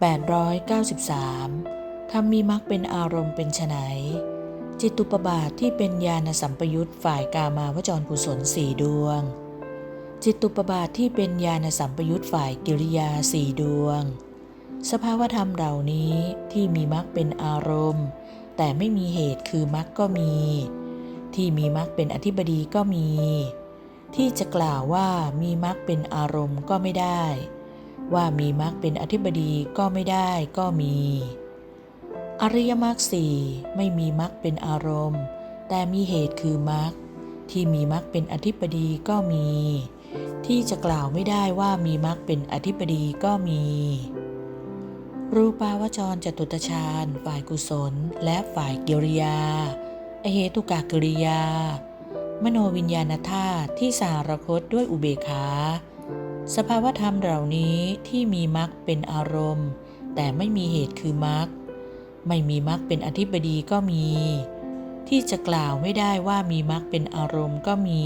893ธรรมมีมรรคเป็นอารมณ์เป็นไฉนจิตตุปบาทที่เป็นญาณสัมปยุตฝ่ายกามาวจรกุศลสี่ดวง จิตตุปบาทที่เป็นญาณสัมปยุตฝ่ายกิริยาสี่ดวง สภาวธรรมเหล่านี้ที่มีมรรคเป็นอารมณ์ แต่ไม่มีเหตุคือมรรคก็มี ที่มีมรรคเป็นอธิบดีก็มี ที่จะกล่าวว่ามีมรรคเป็นอารมณ์ก็ไม่ได้ ว่ามีมรรคเป็นอธิบดีก็ไม่ได้ก็มี อริยมรรคสี่ไม่มีมรรคเป็นอารมณ์ แต่มีเหตุคือมรรคที่มีมรรคเป็นอธิบดีก็มี ที่จะกล่าวไม่ได้ว่ามีมรรคเป็นอธิบดีก็มี รูปาวจรจตุตฌานฝ่ายกุศล และฝ่ายกิริยาอเหตุกากิริยา มโนวิญญาณธาตุที่สารคตด้วยอุเบกขา สภาวธรรมเหล่านี้ที่มีมรรคเป็นอารมณ์ แต่ไม่มีเหตุคือมรรคไม่มีมรรคเป็นอธิบดีก็มี ที่จะกล่าวไม่ได้ว่ามีมรรคเป็นอารมณ์ก็มี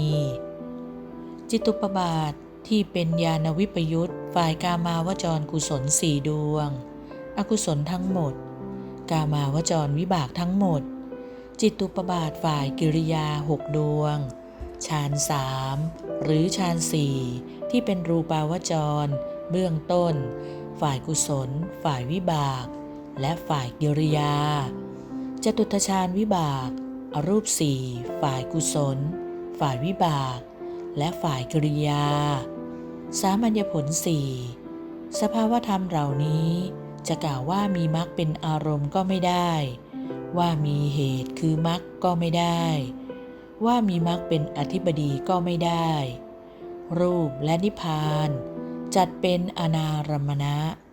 จิตตุปบาทที่เป็นญาณวิปยุตฝ่ายกามาวจรกุศลสี่ดวง อกุศลทั้งหมด กามาวจรวิบากทั้งหมด จิตตุปบาทฝ่ายกิริยาหกดวง ฌานสามหรือฌานสี่ที่เป็นรูปาวจร เบื้องต้น ฝ่ายกุศล ฝ่ายวิบาก และฝ่ายกิริยาจตุตฌานวิบากอรูปสี่ฝ่ายกุศล ฝ่ายวิบาก และฝ่ายกิริยา สามัญญผลสี่สภาวธรรมเหล่านี้จะกล่าวว่ามีมรรคเป็นอารมณ์ก็ไม่ได้ ว่ามีเหตุคือมรรคก็ไม่ได้ ว่ามีมรรคเป็นอธิบดีก็ไม่ได้ รูปและนิพพาน จัดเป็นอนารมณะ